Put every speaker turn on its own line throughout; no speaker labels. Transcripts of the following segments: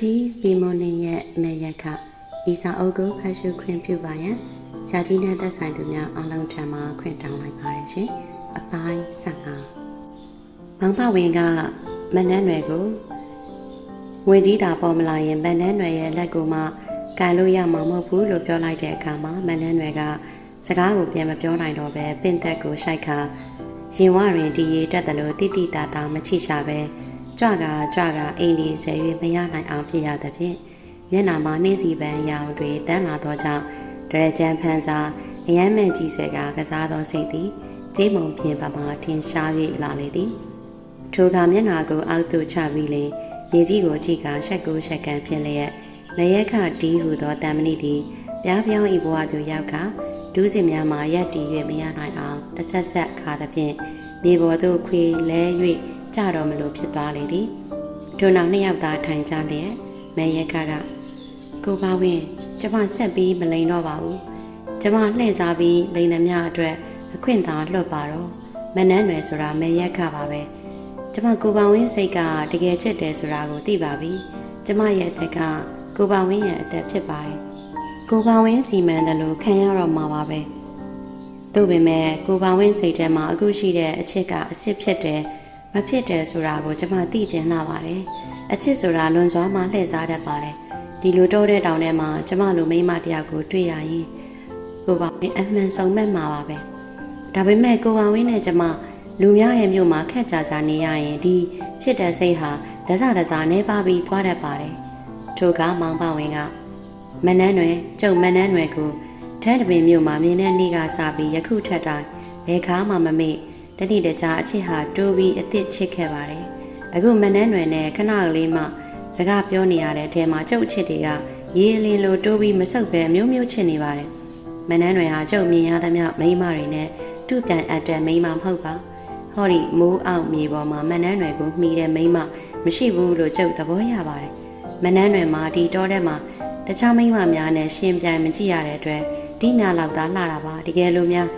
ကြီးဗီမွန်နေရဲ့မေရခဤစာအုပ်ကိုဖတ်ရှုခွင့်ပြုပါရန်ဇာကြီးနဲ့သက်ဆိုင်သူများအားလုံးထံမှခွင့်တောင်းလိုက်ပါတယ်ရှင်အပိုင်း15မောင်ဖဝင်ကမနန်းရွယ်ကိုငွေကြီးတာပေါ်မလာရင်မနန်းရွယ်ရဲ့လက်ကိုမှကန်လို့ရမှာမဟုတ်ဘူးလို့ပြောလိုက်တဲ့အခါမှာမနန်းရွယ်ကစကားကိုပြန်မပြောနိုင်တော့ပဲပင့်သက်ကိုရှိုက်ခါရင်ဝရင်ဒီရီတက်တယ်လို့တိတိတာတာမချိရှာပဲ ကြွကကြွကအိမ်ဒီဆယ်၍မရနိုင်အောင်ဖြစ်ရသဖြင့်မျက်နာမှာနှင်းစီပန်းရောင်တွေတန်းလာသောကြောင့်ဒရကြံဖန်စာအယမ်းမဲ့ကြီးဆဲကကစားသောစိတ်သည်ကျေးမုံပြင်းပမာထင်ရှား၍လာလေသည်ထိုအခါမျက်နာကိုအောက်သို့ချပြီးလင်မြေကြီးကိုကြည့်ကရှက်ကိုရှက်ကန်ဖြစ်လျက်မရက်ခဒီဟုသောတံမဏိသည်ပြားပြောင်းဤဘဝသို့ရောက်ကဒူးစင်များမှာရက်တည်၍မရနိုင်အောင်တစ်ဆက်ဆက်ခါသဖြင့်မြေပေါ်သို့ခွေလဲ၍ ကြတော်မလို့ဖြစ်သွားလေသည်ထိုနောက်နှစ်ယောက်သားထိုင်ကြလျက်မယက်ကကကိုပါဝင်ကျမဆက်ပြီးမလိန်တော့ပါဘူးကျမလှည့်စားပြီးလိန်သမျှအတွက်အခွင့်သာလွတ်ပါတော့မနှမ်းနယ်ဆိုတာမယက်ကပါပဲကျမကိုပါဝင်စိတ်ကတကယ်ချစ်တယ်ဆိုတာကိုသိပါပြီကျမရဲ့အသက်ကကိုပါဝင်ရဲ့အသက်ဖြစ်ပါတယ်ကိုပါဝင်စီမံတယ်လို့ခံရတော့မှာပါပဲသို့ပေမဲ့ကိုပါဝင်စိတ်ထဲမှာအခုရှိတဲ့အချစ်ကအစ်စ်ဖြစ်တယ် မဖြစ်တယ်ဆိုတာကိုကျမသိကျင်လာပါတယ်အချစ်ဆိုတာလွန်စွာမှလှည့်စားတတ်ပါတယ်ဒီလိုတော့တဲ့တောင်ထဲမှာကျမလိုမိန်းမတစ်ယောက်ကိုတွေ့ရရင်ကိုပါဝင်အမှန်ဆုံးမဲ့မှာပါပဲဒါပေမဲ့ကိုပါဝင်နဲ့ကျမလူများရဲ့မြို့မှာခက်ကြကြနေရရင်ဒီချစ်တဲ့စိတ်ဟာဒဇဒဇနေပါပြီးသွားတတ်ပါတယ်ထိုကမောင်ပဝင်ကမနှန်းွယ်ကျုပ်မနှန်းွယ်ကိုထဲတပင်မြို့မှာမြင်းတဲ့နေ့ကစပြီးယခုထက်တိုင်းဘယ်ခါမှမမေ့ တတိတကြအချစ်ဟာတိုးပြီးအစ်စ်ချစ်ခဲ့ပါတယ်အခုမနှန်းွယ်နဲ့ခဏလေးမှစကားပြောနေရတဲ့အထဲမှာကျုပ်ချစ်တွေကရေးလင်းလိုတိုးပြီးမဆုပ်ပဲမျိုးမျိုးချစ်နေပါတယ်မနှန်းွယ်ဟာကျုပ်မြင်ရသမျှမိန်းမတွေနဲ့တူပြန်အပ်တဲ့မိန်းမမဟုတ်ပါဟောဒီမိုးအောင်မြေပေါ်မှာမနှန်းွယ်ကိုမှီတဲ့မိန်းမမရှိဘူးလို့ကျုပ်သဘောရပါတယ်မနှန်းွယ်မှာဒီတောထဲမှာတခြားမိန်းမများနဲ့ရှင်ပြိုင်မကြည့်ရတဲ့အတွက်ဒီများလောက်သာလှတာပါတကယ်လို့များ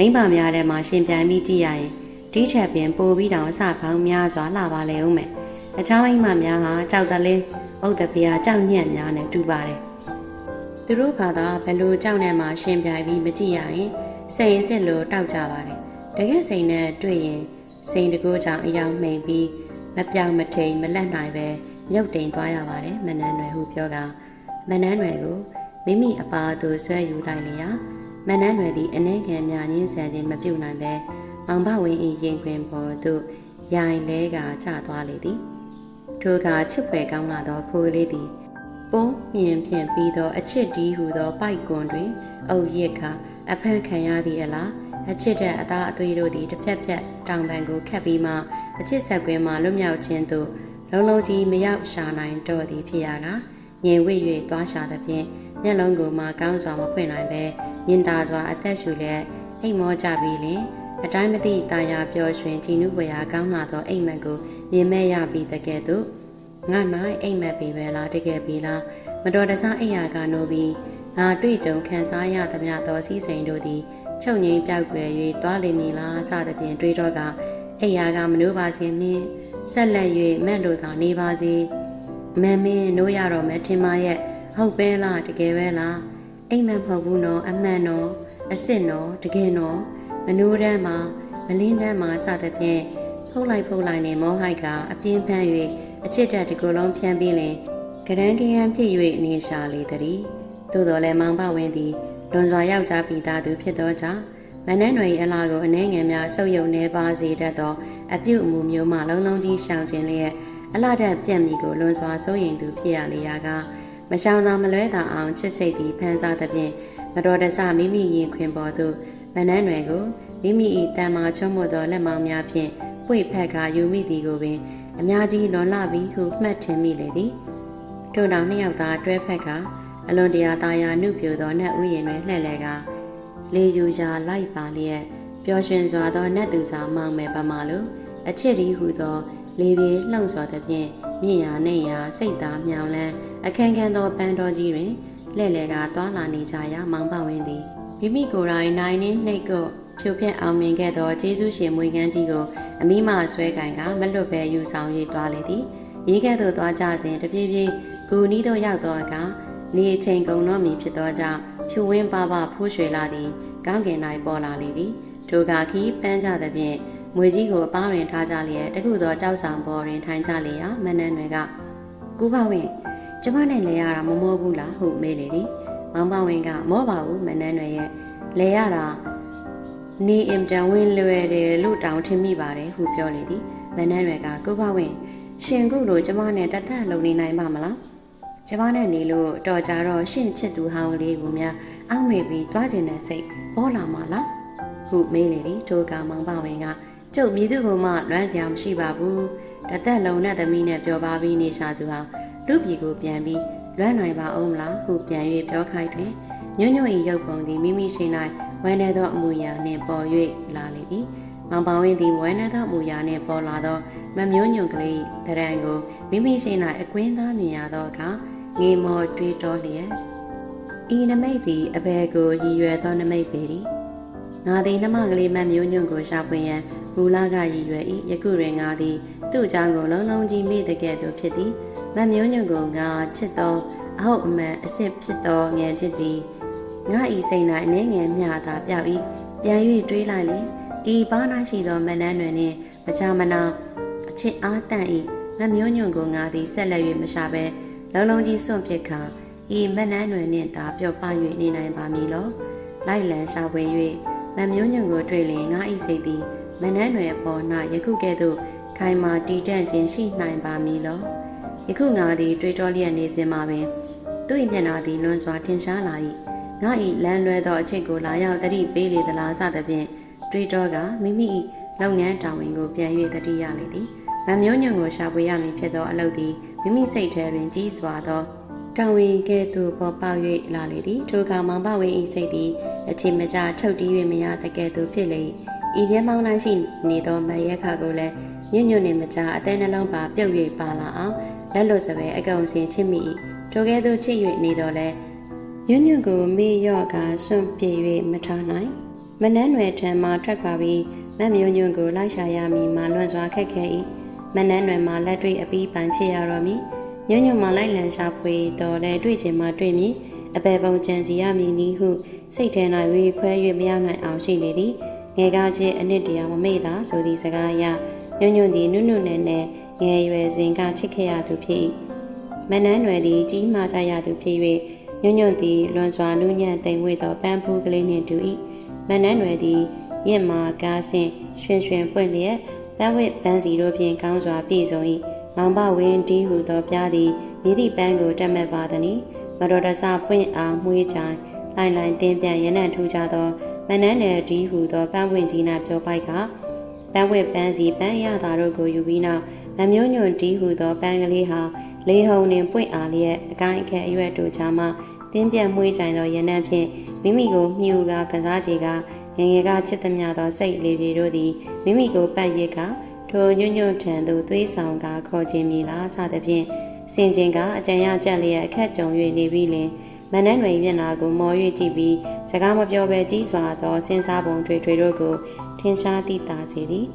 မိန်းမများထဲမှာရှင်ပြိုင်ပြီးကြည့်ရရင်ဒီထက်ပင်ပိုပြီးတောင်အစပေါင်းများစွာလှပါလေဦးမယ်တခြားမိန်းမများဟာကြောက်တလင်းဥဒ္ဒပြာကြောက်ညံ့များနဲ့တူပါတယ်သူတို့ဘာသာဘယ်လိုကြောက်နဲ့မှရှင်ပြိုင်ပြီးမကြည့်ရရင်စိန်စစ်လိုတောက်ကြပါတယ်တကယ်စိန်နဲ့တွေ့ရင်စိန်တကူကြောင့်အယောင်မှိန်ပြီးမပြောင်မထိန်မလက်နိုင်ပဲမြုပ်တိမ်သွားရပါတယ်မနန်းရွယ်ဟုပြောကမနန်းရွယ်ကိုမိမိအပါသူဆွဲယူတိုင်းလျာ မနန်းရွယ်သည်အနှဲငယ်များရင်းဆန်ခြင်းမပြုတ်နိုင်ပဲမောင်ဘဝင်း၏ရင်ခွင်ပေါ်သို့ရိုင်လဲကကျသွားလေသည်ထိုကချစ်ဖွယ်ကောင်းလာသောခိုးလေးသည်ပုံမြင်ဖြင့်ပြီးသောအချစ်ဒီဟုသောပိုက်ကွန်တွင် အုပ်ရစ်ခါအဖန်ခံရသည်အလားအချစ်တဲ့အသားအသွေးတို့သည်တစ်ဖြက်ဖြက်တောင်ပံကိုခတ်ပြီးမှအချစ်ဆက်ကွင်းမှလွတ်မြောက်ခြင်းသို့လုံးလုံးကြီးမရောက်ရှာနိုင်တော့သည်ဖြစ်ရကငြင်ဝိ၍သွားရှာသဖြင့်မျက်လုံးကိုမှကောင်းစွာမဖွင့်နိုင်ပဲ ညင်သာစွာအသက်ရှူလျက်အိမ်မောကြပြီးလင်အတိုင်းမသိတာယာပျော်ရွှင်ကြည်နုပွေရာကောင်းလာသောအိမ်မက်ကိုမြင်မဲ့ရပြီးတကယ်သို့ငါနိုင်အိမ်မက်ပြီပဲလားတကယ်ပြီလားမတော်တဆအိမ်ယာကနိုးပြီးငါတွေ့ကြုံခံစားရသမျှသောစီးစိမ်တို့သည်ချုပ်ငိမ့်ပြောက်ွယ်၍တွားလိမ့်မည်လားစသဖြင့်တွေးတော့ကအိမ်ယာကမနိုးပါစေနှင့်ဆက်လက်၍မက်လို့သာနေပါစေမမင်းနိုးရတော့မယ်ထင်မရဲ့ဟုတ်ပဲလားတကယ်ပဲလား အိမ်မက်မဟုတ်ဘူးနော်အမှန်နော်အစ်စ်နော်တကယ်နော်မနိုးတန်းမှာမလင်းတန်းမှာစသဖြင့်ဖုတ်လိုက်ဖုတ်လိုက်နေမောဟိုက်ကအပြင်းဖန်း၍အချစ်တက်ဒီကိုယ်လုံးဖြန်းပြီးလင်ကရန်ကရန်ဖြစ်၍နေရှာလေသည်သို့တော်လည်းမောင်ပဝင်းသည်လွန်စွာယောက်ျားပြီးသားသူဖြစ်သောကြောင့်မနန်းရွယ်အလားကိုအနေငယ်များဆုပ်ယုပ်နေပါစေတတ်သောအပြုတ်အမူမျိုးမှလုံးလုံးကြီးရှောင်ခြင်းလျက်အလားတပြက်မိကိုလွန်စွာစိုးရိမ်သူဖြစ်ရလေရာက မရှောင်သာမလွဲသာအောင်ချစ်စိတ်သည်ဖန်ဆားသဖြင့်မတော်တဆမိမိရင်ခွင်ပေါ်သို့မနန်းရွယ်ကိုမိမိ၏တန်မာချုံးမသောလက်မောင်းများဖြင့်ပွေဖက်ကယူမိသည်ကိုပင်အများကြီးလွန်လပြီးဟုမှတ်ထင်မိလေသည်ထို့နောက်နှစ်ယောက်သားတွဲဖက်ကအလွန်တရာသားယာနှုတ်ပြသောနတ်ဥယျာဉ်တွင်လှည့်လဲကလေယူရာလိုက်ပါလျက်ပျော်ရွှင်စွာသောနတ်သူစာမောင်မယ်ပမာလိုအချစ်ဒီဟုသော လေပြေလှုံ့ဆော်သဖြင့်မြင့်ရာနှင့်ရာစိတ်သားမြောင်လန်းအခန်းခန်းသောပန်းတော်ကြီးတွင်လှည့်လဲကသွားလာနေကြရာမောင်ပဝင်းသည်မိမိကိုယ်တိုင်နိုင်နှင့်နှိတ်ကိုဖြိုဖျက်အောင်မြင်ခဲ့သောကျေးဇူးရှင်မွေကန်းကြီးကိုအမိမဆွဲကင်ကမလွတ်ပဲယူဆောင်ရေးသွားလေသည်ရေးကဲ့သို့သွားကြစဉ်တပြေးပြေးကိုနီးတော့ရောက်တော့အခါနေအချိန်ကုန်တော့မည်ဖြစ်သောကြောင့်ဖြူဝင်းပါပါဖိုးရွှေလာသည်ကောင်းကင်၌ပေါ်လာလေသည်ထိုကခီးပန်းကြသဖြင့် မွေကြီးကိုအပားရင်ထားကြလျက်တခုသောကြောက်ဆောင်ပေါ်တွင်ထိုင်ကြလျက်မနန်းတွေကကူပါဝင်ကျမနဲ့လဲရတာမမောဘူးလားဟုမေးလေသည်မောင်ပဝင်ကမောပါဘူးမနန်းတွေရဲ့လဲရတာနေအင်တန်ဝင်းလွယ်တယ်လို့တောင်းထင်မိပါတယ်ဟုပြောလေသည်မနန်းတွေကကူပါဝင် ရှင်ခုလိုကျမနဲ့တသက်လုံနေနိုင်ပါမလားကျမနဲ့နေလို့တော်ကြတော့ရှင့်ချစ်သူဟောင်းလေးကိုများအောက်မေပြီးတွားကျင်တဲ့စိတ်ပေါ်လာမှာလားဟုမေးလေသည်ထိုကမောင်ပဝင်က ကျုပ်မြည်သူကမှလွမ်းစရာမရှိပါဘူးတသက်လုံနဲ့သမီးနဲ့ပြောပါပြီးနေရှာသူဟာလူပြည်ကိုပြန်ပြီးလွမ်းနိုင်ပါအောင်မလားဟုပြန်၍ပြောခိုင်းတွင်ညွန့်ညွန့်၏ရုပ်ပုံသည်မိမိရှိ၌ဝမ်းနေသောအမူအရာနှင့်ပေါ်၍လာလေသည်မောင်ပဝင်သည်ဝမ်းနေသောအမူအရာနှင့်ပေါ်လာသောမမျိုးညွန့်ကလေးတရံကိုမိမိရှိ၌အကွင်းသားမြင်ရသောအခါငေမောတွေးတောလျက်ဤနမိတ်သည်အဘယ်ကိုရည်ရွယ်သောနမိတ်ပေသည်ငါသည်နှမကလေးမမျိုးညွန့်ကိုရှာဖွေရန် မူလကရည်ရွယ်၏ယခုတွင်ငါသည်သူ့အကြောင်းကိုလုံးလုံးကြီးမိတဲ့ကဲ့သို့ဖြစ်သည်မမျိုးညွန့်ကိုငါချစ်သောအဟုတ်အမှန်အစ်စ်ဖြစ်သောငယ်ချစ်သည်ငါဤစိတ်၌အနေငယ်မျှသာပြောက်၏ပြန်၍တွေးလိုက်လေဤပါနာရှိသောမနန်းတွင်နှင့်မချမနာအချစ်အားတန့်၏မမျိုးညွန့်ကိုငါသည်ဆက်လက်၍မရှာဘဲလုံးလုံးကြီးစွန့်ဖြစ်ခါဤမနန်းတွင်နှင့်သာပျော့ပ၍နေနိုင်ပါမည်လောလိုက်လံရှာဖွေ၍မမျိုးညွန့်ကိုတွေ့လျင်ငါဤစိတ်သည် မနန်းတွင်အပေါ်၌ယခုကဲ့သို့ခိုင်မာတည်တံ့ခြင်းရှိနိုင်ပါမည်လောယခုငါသည်တွေးတောလျက်နေစဉ်မှာပင်သူ့၏မျက်နှာသည်လွန်စွာထင်ရှားလာ၏ငါ၏လမ်းလွဲသောအချစ်ကိုလာရောက်တတိပေးလေသလားစသဖြင့်တွေးတောကမိမိ၏လုပ်ငန်းတာဝန်ကိုပြန်၍တတိရလေသည်မမျိုးညွန့်ကိုရှာဖွေရမည်ဖြစ်သောအလုပ်သည်မိမိစိတ်ထဲတွင်ကြီးစွာသောတာဝန်ကဲ့သို့ပေါ်ပေါက်၍လာလေသည်ထိုအခါမောင်ပဝင်း၏စိတ်သည်အချိန်မကြာထုတ်တီး၍မရတကဲ့သို့ဖြစ်လေ၏ ဤပြမောင်းနှရှိနေသောမရက်ခကိုလည်းညွန့်ညွန့်နှင့်မကြာအသေးနှလုံးပါပြုတ်၍ပါလာအောင်လက်လွတ်စပယ်အကောင်စင်ချစ်မိ၏ထိုကဲ့သို့ချစ်၍နေတော်လဲညွန့်ညွန့်ကိုမေ့ရော့ကစွန့်ပြေ၍မထားနိုင်မနှမ်းွယ်ထံမှထွက်ခွာပြီးမတ်မျိုးညွန့်ကိုလိုက်ရှာရမည်မှလွန်စွာခက်ခဲ၏မနှမ်းွယ်မှလက်တွေ့အပီးပန်ချစ်ရတော်မည်ညွန့်ညွန့်မှလိုက်လံရှာဖွေတော်လဲတွေ့ချင်မှတွေ့မည်အပေပုံကြံစီရမည်နည်းဟုစိတ်ထဲ၌ဝေခွဲ၍မရနိုင်အောင်ရှိလေသည် ငယ်ကားချင်းအနှစ်တရာမမေ့သာဆိုသည့်စကားအရညွန့်ညွန့်သည်နုနုနဲ့နဲ့ငယ်ရွယ်စဉ်ကချစ်ခဲ့ရသူဖြစ်၏မနန်းရွယ်သည်ကြီးမားကြရသူဖြစ်၍ညွန့်ညွန့်သည်လွန်စွာနူးညံ့သိမ်ဝေသောပန်းဖူးကလေးနှင့်တူ၏မနန်းရွယ်သည်ရင့်မာကားဆင့်ရွှင်ရွှင်ပွင့်လျက်ပန်းဝစ်ပန်းစီတို့ဖြင့်ကောင်းစွာပြည့်စုံ၏မောင်ပဝင်းတီးဟုသောပြားသည်မိသည့်ပန်းကိုတက်မဲ့ပါသည်မတော်တဆပွင့်အားမှုေးချိုင်လိုင်လိုင်တင်းပြန်ရနံ့ထူကြသော မနန်းနယ်ဒီဟုသောပန်းဝင်ကြီးနာပြောပိုက်ကပန်းဝစ်ပန်းစီပန်းရတာတို့ကိုယူပြီးနောက်မမျိုးညွန့်ဒီဟုသောပန်းကလေးဟာလေဟုန်နှင့်ပွင့်အားလျက်အကိုင်းအခက်အရွက်တို့ချာမှတင်းပြန်မှုေးချိုင်သောရနံ့ဖြင့်မိမိကိုမြှူကကစားချေကငငယ်ကချစ်သမျှသောစိတ်လေးပြေတို့သည်မိမိကိုပတ်ရစ်ကထိုညွန့်ညွန့်ထံသို့သွေးဆောင်ကခေါ်ခြင်းမည်လားစသဖြင့်စင်ကျင်ကအကြံရကြက်လျက်အခက်ကြုံ၍နေပြီးလင် မနန်းတွင်မျက်နာကိုမော်၍ကြည့်ပြီးစကားမပြောဘဲကြီးစွာသောစဉ်းစားပုံတွေတွေတို့ကိုထင်ရှားသိသာစေသည်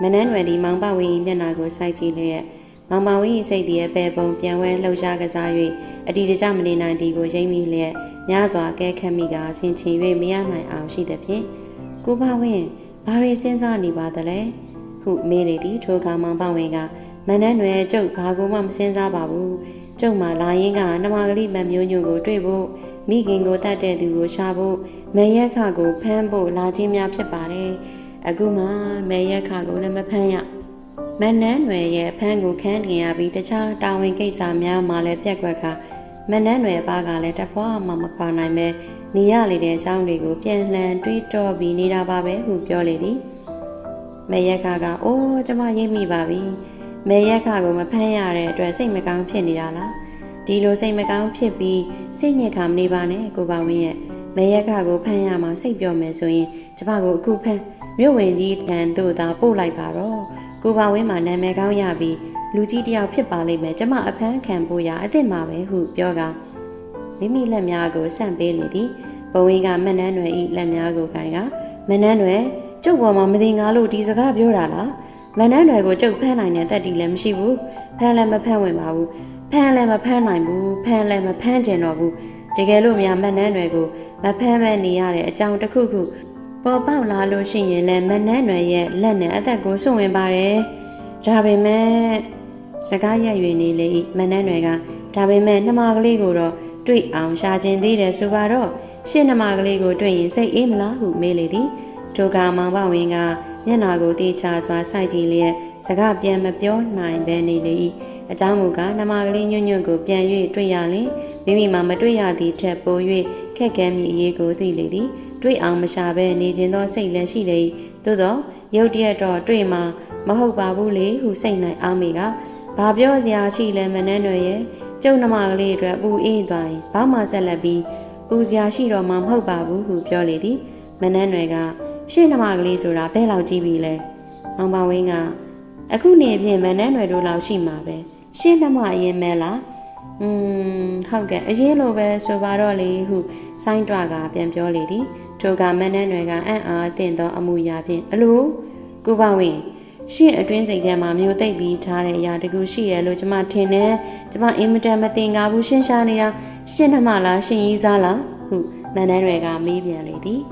မနန်းတွင်ဒီမောင်ပဝင်း၏မျက်နာကိုစိုက်ကြည့်လျက်မောင်ပဝင်း၏စိတ်သည်အပေပုံပြန်ဝဲလှုပ်ရှားကစား၍အတီတကျမနေနိုင်သည်ကိုရိမ့်မိလျက်များစွာကဲခတ်မိကဆင်ချင်၍မရနိုင်အောင်ရှိသည်ဖြင့်ကိုပဝင်းဘာတွေစဉ်းစားနေပါသလဲဟုမေးလေသည်ထိုကမောင်ပဝင်းကမနန်းတွင်ကျုပ်ဘာကိုမှမစဉ်းစားပါဘူး ကျုပ်မှလာရင်းကနှမကလေးမမျိုးညို့ကိုတွေ့ဖို့မိခင်ကိုတတ်တဲ့သူကိုရှာဖို့မေရက်ခကိုဖမ်းဖို့လာခြင်းများဖြစ်ပါတယ်အခုမှမေရက်ခကိုလည်းမဖမ်းရမနန်းွယ်ရဲ့ဖမ်းကိုခန်းတင်ရပြီးတခြားတာဝန်ကိစ္စများမှလည်းပြက်ကွက်ခါမနန်းွယ်ပါကလည်းတဖွာမှမခွာနိုင်ပဲနေရလေတဲ့အကြောင်းတွေကိုပြန်လှန်တွေးတောပြီးနေတာပါပဲဟုပြောလေသည်မေရက်ခကအိုးကျမရိပ်မိပါပြီ မေရက်ခကိုမဖမ်းရတဲ့အတွက်စိတ်မကောင်းဖြစ်နေတာလားဒီလိုစိတ်မကောင်းဖြစ်ပြီးစိတ်ညစ်ခါမနေပါနဲ့ကိုပါဝင်းရဲ့မေရက်ခကိုဖမ်းရမှာစိတ်ပြောမယ်ဆိုရင်ကျမကိုအခုဖမ်းမြို့ဝင်ကြီးတန်တို့သာပို့လိုက်ပါတော့ကိုပါဝင်းမှာနာမည်ကောင်းရပြီးလူကြီးတယောက်ဖြစ်ပါလိမ့်မယ်ကျမအဖမ်းခံဖို့ရအစ်စ်မှာပဲဟုပြောကမိမိလက်များကိုဆန့်ပေးလေသည်ဘဝင်းကမနှန်းွယ်ဤလက်များကိုခိုင်ကမနှန်းွယ်ကျုပ်ပေါ်မှာမသိငါလို့ဒီစကားပြောတာလား မနှန်းွယ်ကိုကျုပ်ဖမ်းနိုင်တဲ့တက်တီလည်းမရှိဘူးဖမ်းလည်းမဖမ်းဝင်ပါဘူးဖဖမ်းလည်းမဖမ်းနိုင်ဘူးဖမ်းလည်းမဖမ်းကျင်တော့ဘူးတကယ်လို့များမနှန်းတွေကိုမဖမ်းမဲ့နေရတဲ့အကြောင်းတစ်ခုခုပေါ်ပေါက်လာလို့ရှိရင်လည်းမနှန်းတွေရဲ့လက်နဲ့အသက်ကိုစွန့်ဝင်ပါတယ်ဒါပေမဲ့စကားရက်၍နေလေ၏မနှန်းတွေကဒါပေမဲ့နှမကလေးကိုတော့တွေ့အောင်ရှာခြင်းသေးတယ်ဆိုပါတော့ရှင်းနှမကလေးကိုတွေ့ရင်စိတ်အေးမလားဟုမေးလေသည်ထိုကမောင်ပဝင်းက မျက်နာကိုတေချာစွာစိုက်ကြည့်လျက်စကားပြန်မပြောနိုင်ဘဲနေလေ၏အကြောင်းမူကားနှမကလေးညွန့်ညွန့်ကိုပြန်၍တွေ့ရလင်မိမိမှမတွေ့ရသည့်ထက်ပို၍ခက်ခဲမိအရေးကိုသိလေသည်တွေ့အောင်မရှာဘဲနေခြင်းသောစိတ်လည်းရှိလေ၏သို့သောရုတ်တရက်တော့တွေ့မှမဟုတ်ပါဘူးလေဟုစိတ်၌အောင်းမိကဘာပြောစရာရှိလဲမနှန်းတွေရဲ့ကျုံနှမကလေးအတွက်ပူအေးသွားရင်ဘာမှဆက်လက်ပြီးပူစရာရှိတော့မှမဟုတ်ပါဘူးဟုပြောလေသည်မနှန်းတွေက ရှေ့နှမကလေးဆိုတာဘဲလောက်ကြည့်ပြီလဲမောင်ပါဝင်းကအခုနေဖြင့်မနှန်းတွေတို့လောက်ရှိမှာပဲရှေ့နှမအရင်မဲလားอืมဟုတ်ကဲ့အရင်လိုပဲဆိုပါတော့လေဟုဆိုင်းတွားကပြန်ပြောလေသည်ထိုကမနှန်းတွေကအံ့အားတင့်သောအမှုရာဖြင့်အလိုကိုပါဝင်ရှင့်အတွင်းစိတ်ထဲမှာမျိုးသိပ်ပြီးထားတဲ့အရာတကူရှိတယ်လို့ကျမထင်တယ်ကျမအင်မတန်မတင်ကားဘူးရှင်းရှားနေတာရှင့်နှမလားရှင့်ကြီးစားလားဟုမနှန်းတွေကမေးပြန်လေသည်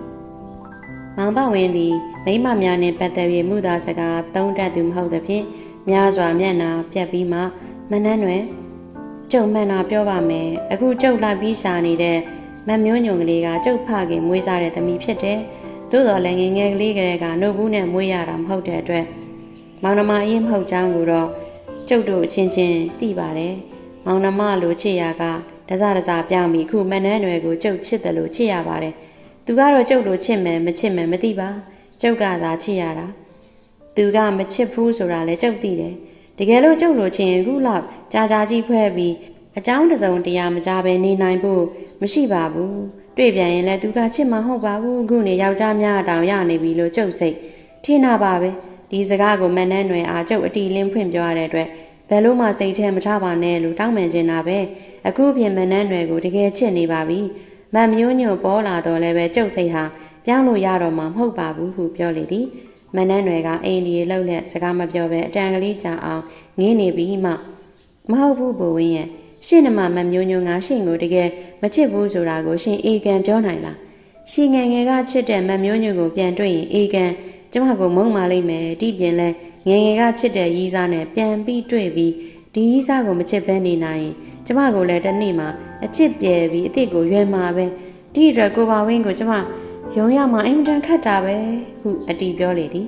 မောင်ပဝင်းသည်မိမများနှင့်ပတ်သက်၍မှုသာစကားသုံးတတ်သူမဟုတ်သဖြင့်များစွာမျက်နာပြက်ပြီးမှမနှန်းတွေကျုံမှန်တာပြောပါမယ်အခုကျုပ်လိုက်ပြီးရှာနေတဲ့မမျိုးညုံကလေးကကျုပ်ဖခင်မွေးစားတဲ့သမီးဖြစ်တယ်သို့တော်လည်းငယ်ငယ်ကလေးကလေးကနှုတ်ဘူးနဲ့မွေးရတာမဟုတ်တဲ့အတွက်မောင်နှမအရင်မဟုတ်ကြောင်းကိုတော့ကျုပ်တို့အချင်းချင်းသိပါတယ်မောင်နှမလိုချစ်ရကတစားတစားပြောင်းပြီးခုမနှန်းတွေကိုကျုပ်ချစ်တယ်လို့ချစ်ရပါတယ် သူကတော့ကျုပ်လိုချစ်မယ်မချစ်မယ်မသိပါကျုပ်ကသာချစ်ရတာသူကမချစ်ဘူးဆိုတာလည်းကျုပ်သိတယ်တကယ်လို့ကျုပ်လိုချင်ရင်ခုလောက်ကြာကြာကြီးဖွဲပြီးအကြောင်းတစုံတရာမကြဘဲနေနိုင်ဖို့မရှိပါဘူးတွေ့ပြန်ရင်လည်းသူကချစ်မှာဟုတ်ပါဘူးခုနေယောက်ျားများတောင်ရနေပြီလို့ကျုပ်စိတ်ထင်တာပါပဲဒီစကားကိုမနှန်းနွယ်အားကျုပ်အတီလင်းဖွင့်ပြောရတဲ့အတွက်ဘယ်လို့မှစိတ်ထဲမထပါနဲ့လို့တောင်းပန်ချင်တာပဲအခုပြင်မနှန်းနွယ်ကိုတကယ်ချစ်နေပါပြီ မန်မျိုးညွန့်ပေါ်လာတော့လည်းပဲကျုပ်စိတ်ဟာပြောင်းလို့ရတော့မှမဟုတ်ပါဘူးဟုပြောလေသည်မနှန်းနွယ်ကအိမ်ဒီလှုပ်လက်စကားမပြောဘဲအတန်ကလေးကြာအောင်ငင်းနေပြီးမှမဟုတ်ဘူးဘိုးဝင်းရဲ့ရှင့်နမမမျိုးညွန့်ကရှင့်ကိုတကယ်မချစ်ဘူးဆိုတာကိုရှင်အေကန်ပြောနိုင်လားရှင်ငယ်ငယ်ကချစ်တဲ့မမျိုးညွန့်ကိုပြန်တွေ့ရင်အေကန်ကျမကိုမုန်းပါလိမ့်မယ်တိပြင်လဲငယ်ငယ်ကချစ်တဲ့ရီးစားနဲ့ပြန်ပြီးတွေ့ပြီးဒီရီးစားကိုမချစ်ဘဲနေနိုင်ရင် ကျမကိုလည်းတစ်နေ့မှာအချစ်ပြဲပြီးအစ်စ်ကိုရွယ်မှာပဲဒီအတွက်ကိုပါဝင်းကိုကျမရုံရမှာအင်မတန်ခတ်တာပဲဟုအတီပြောလေသည်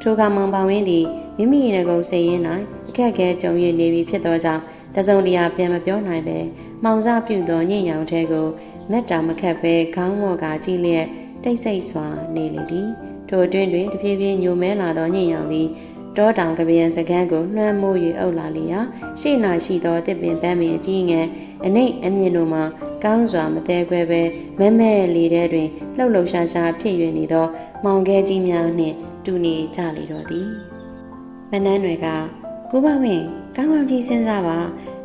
ထိုကမောင်ပါဝင်းသည်မိမိရဲ့ကိုယ်စိတ်ရင်း၌အခက်အခဲကြုံရနေပြီဖြစ်သောကြောင့်တစုံတရာပြန်မပြောနိုင်ပဲမှောင်စားပြုသောညင်ရောင်ထဲကိုမက်တာမခတ်ပဲခေါင်းဝေါ်ကကြည့်လျက်တိတ်ဆိတ်စွာနေလေသည်ထိုအတွင်းတွင်တဖြည်းဖြည်းညိုမဲလာသောညင်ရောင်သည် တောတောင်ကပယံစကန်းကိုနှွမ်းမိုး၍အုပ်လာလျာရှေ့နာရှိသောတစ်ပင်ပန်းပင်အကြီးငယ်အနှိတ်အမြင့်တို့မှကောင်းစွာမသေးခွဲပဲမဲမဲလေးတဲ့တွင်လှုပ်လှုပ်ရှားရှားဖြစ်၍နေသော မောင်ခဲကြီးများနှင့်တူနေကြလေတော့သည်မနှန်းတွေကကိုဘဝင်းကောင်းကောင်းကြီးစဉ်းစားပါ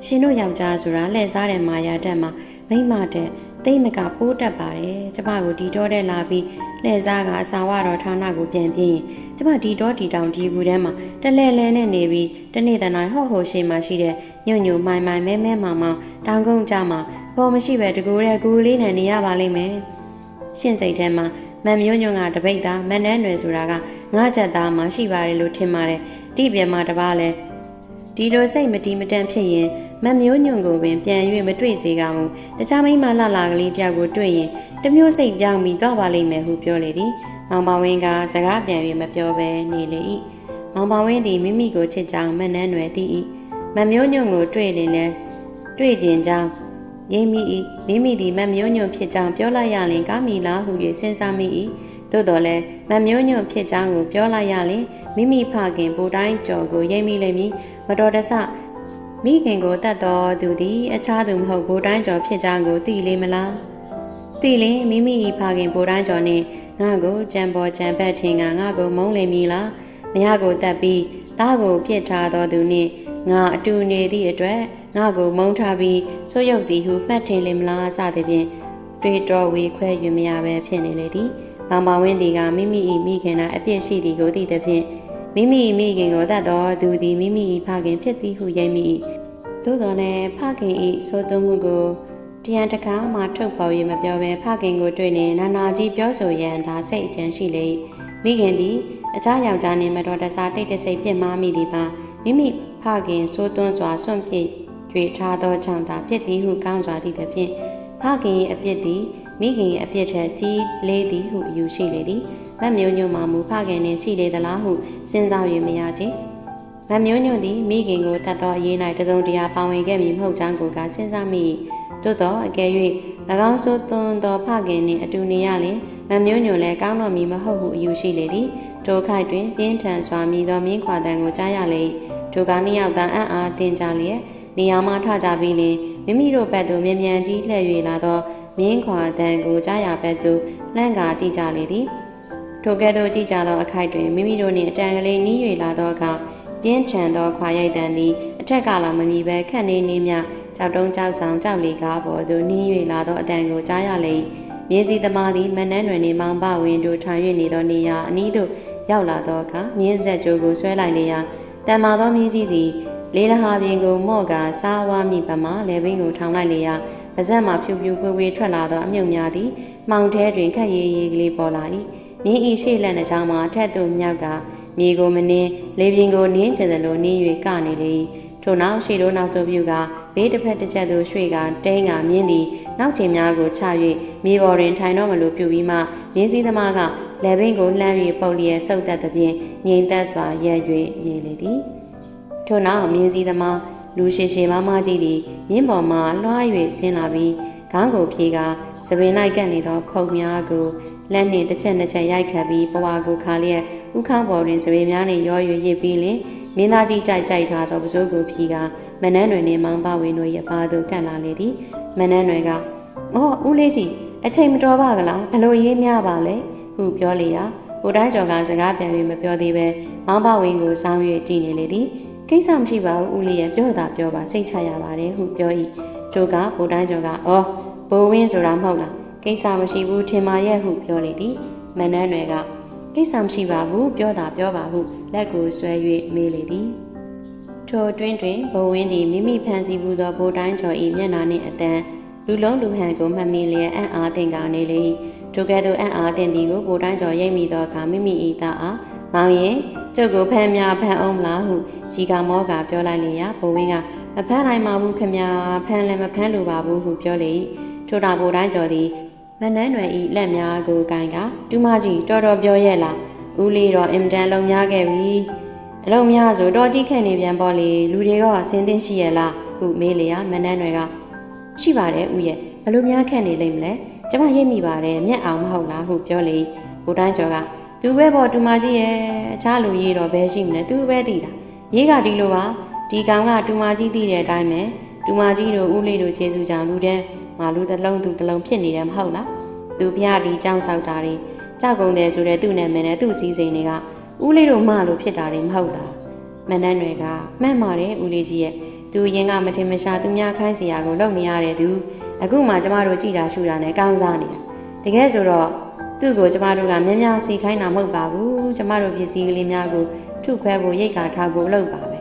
ရှင်တို့ယောက်ျားဆိုတာလှည့်စားတဲ့မာယာတက်မှာမိမတဲ့တိတ်မကပိုးတက်ပါတယ်ကျမကိုဒီတော့တဲ့လာပြီးလှည့်စားကအစာဝတော်ဌာနကိုပြန်ပြင်း ကျမဒီတော့ဒီတောင်ဒီကူထဲမှာတလဲလဲနဲ့နေပြီးတနေ့တနိုင်ဟော့ဟိုရှိမှရှိတဲ့ညွန့်ညွန့်မိုင်မိုင်မဲမဲမောင်မောင်တောင်ကုန်းကြမှာပေါ်မရှိပဲတကူတဲ့ကူလေးနဲ့နေရပါလိမ့်မယ်ရှင့်စိတ်ထဲမှာမန်မျိုးညွန့်ကတပိတ်သားမန်နှဲနွယ်ဆိုတာကငါးချက်သားမှရှိပါတယ်လို့ထင်ပါတယ်တိပြဲမှာတပားလဲဒီလိုစိတ်မတီးမတန့်ဖြစ်ရင်မမျိုးညွန့်ကိုပင်ပြန်၍မတွေ့စေကောင်းဘူးတခြားမိန်းမလှလာကလေးတယောက်ကိုတွေ့ရင်တမျိုးစိတ်ပြောင်းပြီးသွားပါလိမ့်မယ်ဟုပြောလေသည် မောင်ပါဝင်းကစကားပြန်၍မပြောဘဲနေလေ၏မောင်ပါဝင်းသည်မိမိကိုချစ်ကြောင်းမနှမ်းနွယ်သိ၏မမျိုးညွန့်ကိုတွေ့လင်လဲတွေ့ကျင်ကြောင်းရိမ့်မိ၏မိမိသည်မမျိုးညွန့်ဖြစ်ကြောင်းပြောလိုက်ရရင်ကောင်းမီလားဟု၍စဉ်းစားမိ၏သို့တော်လည်းမမျိုးညွန့်ဖြစ်ကြောင်းကိုပြောလိုက်ရရင်မိမိဖခင်ဘူတိုင်းကျော်ကိုရိမ့်မိလိမ့်မည်မတော်တဆမိခင်ကိုတတ်တော်သူသည်အခြားသူမဟုတ်ဘူတိုင်းကျော်ဖြစ်ကြောင်းကိုသိလေမလားသိလင်မိမိ၏ဖခင်ဘူတိုင်းကျော်နှင့် ငါကိုကြံပေါ်ကြံပတ်ထင်ကငါကိုမုန်းလိမ့်မည်လားမရကိုတတ်ပြီးသားကိုပြစ်ထားတော်သူနှင့်ငါအတူနေသည့်အတွက်ငါကိုမုန်းထားပြီးစိုးရုပ်သည်ဟုမှတ်ထင်လိမ့်မလားစသဖြင့်တွေးတော်ဝေခွဲ၍မရပဲဖြစ်နေလေသည်။မောင်မောင်ဝင်းသည်ကမိမိ၏မိခင်နာအပြစ်ရှိသည်ကိုသိသဖြင့်မိမိမိခင်ကိုတတ်တော်သူသည်မိမိဖခင်ဖြစ်သည်ဟုရိပ်မိ၏သို့တော်လည်းဖခင်ဤဆိုသွမှုကို တရားတကားမှထုတ်ဖော်၍မပြောဘဲဖခင်ကိုတွေ့နေနာနာကြီးပြောဆိုရန်သာစိတ်အကြံရှိလေမိခင်သည်အခြားယောက်ျားနှင့်မတော်တဆတိတ်တဆိတ်ပြစ်မှားမိသည်ပါမိမိဖခင်ဆိုသွန်းစွာစွန့်ပစ်၍ထားသောကြောင့်သာဖြစ်သည်ဟုကောင်းစွာသည့်သဖြင့်ဖခင်၏အပြစ်သည်မိခင်၏အပြစ်ထက်ကြီးလေးသည်ဟုယူရှိလေသည်မတ်မျိုးညွန့်မှမူဖခင်နှင့်ရှိလေသလားဟုစဉ်းစား၍မရချေမတ်မျိုးညွန့်သည်မိခင်ကိုတတ်သောအရေး၌တစုံတရာပါဝင်ခဲ့မည်မဟုတ်ကြောင်းကိုကစဉ်းစားမိ သို့သောအကယ်၍၎င်းဆိုသွန်းသောဖခင်နှင့်အတူနေရလျင်မတ်မျိုးညွန့်လည်းကောင်းတော်မည်မဟုတ်ဟုအယူရှိလေသည်ထိုခိုက်တွင်ပြင်းထန်စွာမြည်သောမြင်းခွာတန်ကိုကြားရလေထိုကနှစ်ယောက်သာအံ့အားတင်ကြလျက်နေရာမှထကြပြီးလင်မိမိတို့ဘက်သို့မြန်မြန်ကြီးလှည့်၍လာသောမြင်းခွာတန်ကိုကြားရဘက်သို့လှမ်းကာကြည့်ကြလေသည်ထိုကဲ့သို့ကြည့်ကြသောအခိုက်တွင်မိမိတို့နှင့်အတန်ကလေးနီး၍လာသောအခါပြင်းထန်သောခွာရိုက်တန်သည်အထက်ကလာမမီပဲခက်နေနေမြ ကြောက်တုံးကြောက်ဆောင်ကြောက်လေကားပေါ်သို့နီး၍လာသောအတန်ကိုကြားရလေမြေစီသမားသည်မနှန်းတွင်နေမောင်ပဝင်းတို့ထိုင်၍နေသောနေရာအနီးသို့ရောက်လာသောအခါမြင်းဆက်ကြိုးကိုဆွဲလိုက်လေရာတန်မာသောမြင်းကြီးသည်လေးလဟာပြင်ကိုမော့ကာစားဝါမိပမာလေဘင်းကိုထောင်လိုက်လေရာပါဇက်မှဖြူဖြူပွေပွေထွက်လာသောအမြုပ်များသည်မှောင်ထဲတွင်ခက်ရည်ရည်ကလေးပေါ်လာ၏မြင်းဤရှေ့လက်နှချောင်းမှာအထက်သို့မြောက်ကမြေကိုမနှင်းလေပြင်ကိုနင်းကျင်သလိုနင်း၍ကနေလေထို့နောက်ရှေ့တို့နောက်ဆိုပြူက ဘေးတစ်ဖက်တစ်ချက်သို့ရွှေ့ကတိန်းကမြင်းသည်နောက်ချိန်များကိုချ၍မြေပေါ်တွင်ထိုင်တော့မလို့ပြုပြီးမှမြင်းစည်းသမားကလေဘင်းကိုလှမ်း၍ပုတ်လျက်ဆုပ်သက်သဖြင့်ငြိမ်သက်စွာရက်၍နေလေသည်ထို့နောက်မြင်းစည်းသမားလူရှိရှိမမကြီးသည်မြင်းပေါ်မှလွှား၍ဆင်းလာပြီးခေါင်းကိုဖြေကသပင်လိုက်ကပ်နေသောဖုံများကိုလက်နှင့်တစ်ချက်နှစ်ချက်ရိုက်ခတ်ပြီးဘဝကိုခါလျက်ဥခန်းပေါ်တွင်သပင်များနှင့်ရော၍ရစ်ပြီးလင်မင်းသားကြီးကြိုက်ကြိုက်ထားသောပစိုးကိုဖြီက မနန်းတွင်နှင့်မောင်ပဝင်းတို့ရဲ့ပါသို့ကပ်လာလေသည်မနန်းတွင်ကအော်ဦးလေးကြီးအချိန်မတော်ပါကလားဘလို့ရေးများပါလဲဟုပြောလေရာကိုတိုင်းကျော်ကစကားပြန်ပြီးမပြောသေးပဲမောင်ပဝင်းကိုစောင်း၍ကြည်နေလေသည်ကိစ္စမရှိပါဘူးဦးလေးရဲ့ပြောတာပြောပါစိတ်ချရပါတယ်ဟုပြော၏ကျိုးကကိုတိုင်းကျော်ကအော်ဘိုးဝင်းဆိုတာမဟုတ်လားကိစ္စမရှိဘူးထင်ပါရဲ့ဟုပြောလေသည်မနန်းတွေကကိစ္စမရှိပါဘူးပြောတာပြောပါဟုလက်ကိုဆွဲ၍မေးလေသည် ထိုအတွင်းတွင်ဘဝင်းသည်မိမိဖန်စီမှုသောဘိုးတိုင်းကျော်၏မျက်နှာနှင့်အတန်လူလုံးလူဟန်ကိုမှတ်မိလျက်အံ့အားသင်ကနေလေထိုကဲ့သို့အံ့အားသင်သည်ကိုဘိုးတိုင်းကျော်ရိပ်မိသောအခါမိမိ၏သားအားမောင်ရင်ကျုပ်ကိုဖမ်းများဖမ်းအောင်မလားဟုရီကမောကပြောလိုက်လျက်ဘဝင်းကမဖမ်းနိုင်ပါဘူးခမညာဖမ်းလည်းမဖမ်းလိုပါဘူးဟုပြောလေထိုတာဘိုးတိုင်းကျော်သည်မနှန်းရွယ်ဤလက်များကိုကင်ကတူမကြီးတော်တော်ပြောရဲ့လားဦးလေးတော့အင်တန်လုံများခဲ့ပြီ အလုံများဆိုတော်ကြီးခဲ့နေပြန်ပေါ့လေလူတွေကဆင်းသင်းရှိရဲ့လားဟုမေးလေရမနှန်းရွယ်ကရှိပါတယ်ဦးရဲ့ဘလို့များခန့်နေလိမ့်မလဲကျမရိပ်မိပါတယ်မျက်အောင်မဟုတ်လားဟုပြောလေဘိုးတိုင်းကျော်ကသူပဲပေါ့တူမကြီးရဲ့အခြားလူရေးတော့ဘယ်ရှိမလဲသူပဲတည်တာရေးကဒီလိုပါဒီကောင်ကတူမကြီးတည်တဲ့အတိုင်းပဲတူမကြီးတို့ဦးလေးတို့ကျေးဇူးကြောင့်လူတဲ့ငါလူတစ်လုံးသူတစ်လုံးဖြစ်နေတယ်မဟုတ်လားသူဖျားဒီကြောင်းဆောက်တာတွေကြောက်ကုန်တယ်ဆိုတဲ့သူ့နာမည်နဲ့သူ့စည်းစိမ်တွေက ဦးလေးတို့မလို့ဖြစ်တာတွေမဟုတ်လားမနန်းတွေကမှန်ပါတယ်ဦးလေးကြီးရဲ့သူရင်ကမထင်မရှားသူများခိုင်းစရာကိုလုပ်နေရတယ်သူအခုမှကျမတို့ကြည်တာရှူတာနဲ့ကောင်းစားနေတာတကယ်ဆိုတော့သူ့ကိုကျမတို့ကမြင်းများစီခိုင်းတာမဟုတ်ပါဘူးကျမတို့ပစ္စည်းကလေးများကိုထုခွဲဖို့ရိတ်ကာထားဖို့လုပ်ပါပဲ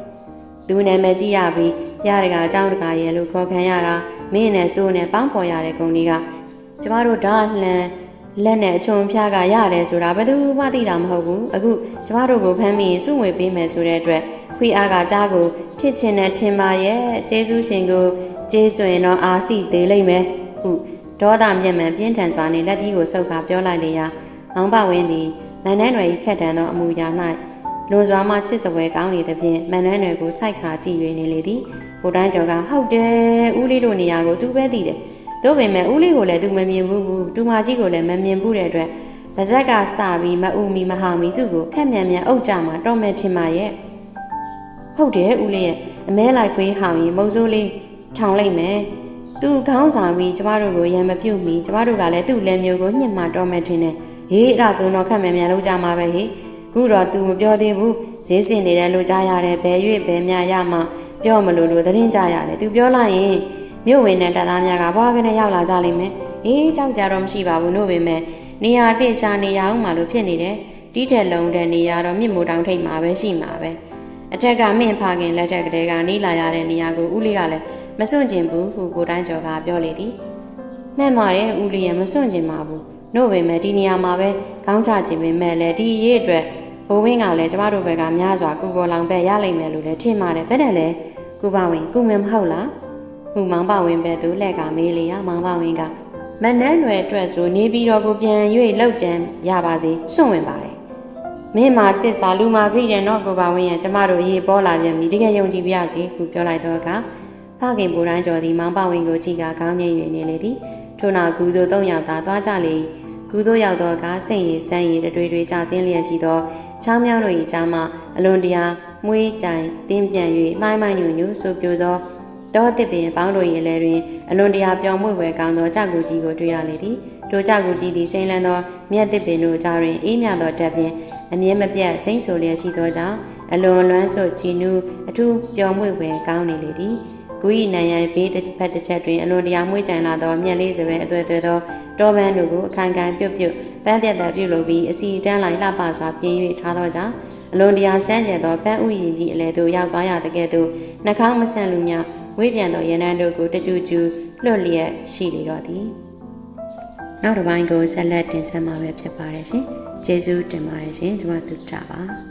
သူနာမည်ကြည့်ရပြီးပြားတကအကြောင်းတကာရဲ့လို့ခေါ်ခံရတာမင်းနဲ့စိုးနဲ့ပေါင်းဖော်ရတဲ့ဂုံတွေကကျမတို့ဓာတ်လှန် လက်နဲ့အချုံဖျားကရတယ်ဆိုတာဘယ်သူမှသိတာမဟုတ်ဘူးအခုကျမတို့ကိုဖမ်းပြီးစုငွေပေးမယ်ဆိုတဲ့အတွက်ခွေအားကကြားကိုထစ်ချင်တဲ့ထင်ပါရဲ့ကျေးဇူးရှင်ကိုကျေးဇူးရင်တော့အာစီသေးလိမ့်မယ်ဟုဒေါသမျက်မှန်ပြင်းထန်စွာနဲ့လက်သီးကိုဆုပ်ခါပြောလိုက်လေရာမောင်ပဝင်းသည်မန်နှန်းရွယ်ခက်တန်သောအမူအရာ၌လွန်စွာမှချစ်စပွဲကောင်းနေသဖြင့်မန်နှန်းရွယ်ကိုစိုက်ခါကြည့်၍နေလေသည်ဘိုတိုင်းကျော်ကဟုတ်တယ်ဦးလေးတို့နေရာကိုသူပဲသိတယ် သို့ပေမဲ့ဦးလေးကိုလည်းသူမမြင်ဘူးဘူးတူမကြီးကိုလည်းမမြင်ဘူးတဲ့အတွက်ဗဇက်ကစပြီးမအူမီမဟောင်မီသူ့ကိုခက်မြန်မြန်အုပ်ကြမှာတော့မဲ့ထင်ပါရဲ့ဟုတ်တယ်ဦးလေးရဲ့အမဲလိုက်ခွေးဟောင်ရင်မုံစိုးလေးထောင်လိုက်မယ်သူခေါင်းဆောင်ပြီးကျမတို့ကိုရံမပြုတ်မီကျမတို့ကလည်းသူ့လက်မျိုးကိုညှစ်မှတော့မဲ့ထင်တယ်ဟေးအဲ့ဒါဆိုတော့ခက်မြန်မြန်လုပ်ကြမှာပဲဟေးခုတော့ तू မပြောသေးဘူးဈေးစင်နေတယ်လို့ကြားရတယ်ဘယ်၍ဘယ်များရမှပြောမလို့လို့သတင်းကြရတယ် तू ပြောလိုက်ရင် မြို့ဝင်တဲ့တပ်သားများကဘွားကနေရောက်လာကြလိမ့်မယ်အေးကြောက်ကြတော့မရှိပါဘူးလို့ပဲမဲ့နေရာအသင့်ရှာနေရအောင်မှလို့ဖြစ်နေတယ်တီးတဲ့လုံးတဲ့နေရာတော့မြစ်မိုးတောင်ထိပ်မှာပဲရှိမှာပဲအထက်ကမင်းဖခင်လက်ထက်ကလေးကနေလာရတဲ့နေရာကိုဦးလေးကလည်းမစွန့်ကျင်ဘူးဟုကိုတိုင်းကျော်ကပြောလေသည်မှန်ပါတယ်ဦးလေးရမစွန့်ကျင်ပါဘူးနှုတ်ပေမဲ့ဒီနေရာမှာပဲခေါင်းချခြင်းပေမဲ့လည်းဒီရေးအတွက်ဘိုးဝင်းကလည်းကျမတို့ဘက်ကများစွာကူပေါ်လောင်ပဲရလိမ့်မယ်လို့လည်းထင်ပါတယ်ဘယ်နဲ့လဲကုပဝင်ကုမင်မဟုတ်လား မှုမောင်ပဝင်ပဲသူလက်ကမေးလေရမောင်ပဝင်ကမနှန်းရွယ်အတွက်ဆိုနေပြီးတော့ကိုပြန်၍လောက်ကြံရပါစေစွန့်ဝင်ပါတယ်မင်းမာတစ္ဆာလူမာခရီးတယ်နော်ကိုပါဝင်းရကျမတို့ရေပေါ်လာပြန်ပြီတကယ်ယုံကြည်ပြရစီခုပြောလိုက်တော့ကဖခင်ပူတိုင်းကျော်သည်မောင်ပဝင်းကိုကြည့်ကခေါင်းငိမ့်၍နေလေသည်ထို့နောက်ကူသို့သုံးယောက်သာသွားကြလေကူသို့ရောက်တော့ကစိတ်ရည်ဆန်းရည်တွေတွေကြဆင်းလျက်ရှိသောချောင်းမြောင်းတို့၏ကြားမှအလွန်တရာမွေးကြိုင်တင်းပြန်၍မိုင်းမိုင်းညူညူဆိုပြိုသော တောတစ်ပင်ပေါင်းတို့၏လဲတွင်အလွန်တရာပြောင်းမွေ့ဝဲကောင်းသောကြောက်ကူကြီးကိုတွေ့ရလေသည်ထိုကြောက်ကူကြီးသည်စိမ့်လန်းသောမြက်တစ်ပင်တို့ကြားတွင်အေးမြသောတက်ပင်အမြဲမပြတ်စိမ့်ဆိုလျက်ရှိသောကြောင့်အလွန်လွမ်းဆွကြည်နူးအထူးပျော်မွေ့ွယ်ကောင်းနေလေသည်ကိုဤနံရန်ဘေးတစ်ဖက်တစ်ချက်တွင်အလွန်တရာမွေ့ကြိုင်လာသောမြက်လေးစရဲအသွဲသွဲသောတောပန်းတို့ကိုအခိုင်ခံပြုတ်ပြုတ်ပန်းပြတ်သက်ပြုတ်လိုပြီးအစီတန်းလိုက်လှပစွာပြင်း၍ထားသောကြောင့်အလွန်တရာဆန်းကျင်သောပန်းဥယျာဉ်ကြီးအလဲသို့ရောက်သွားရတဲ့ကဲ့သို့နှာခေါင်းမဆန့်လူများ ဝေးပြန်သောရန်တန်းတို့ကိုတကြူကြူလွတ်လျက်ရှိလေတော့သည်နောက်တစ်ပိုင်းကိုဆက်လက်တင်ဆက်မှာပဲဖြစ်ပါတယ်ရှင်ကျေးဇူးတင်ပါတယ်ရှင်ကျွန်မတို့ကြပါ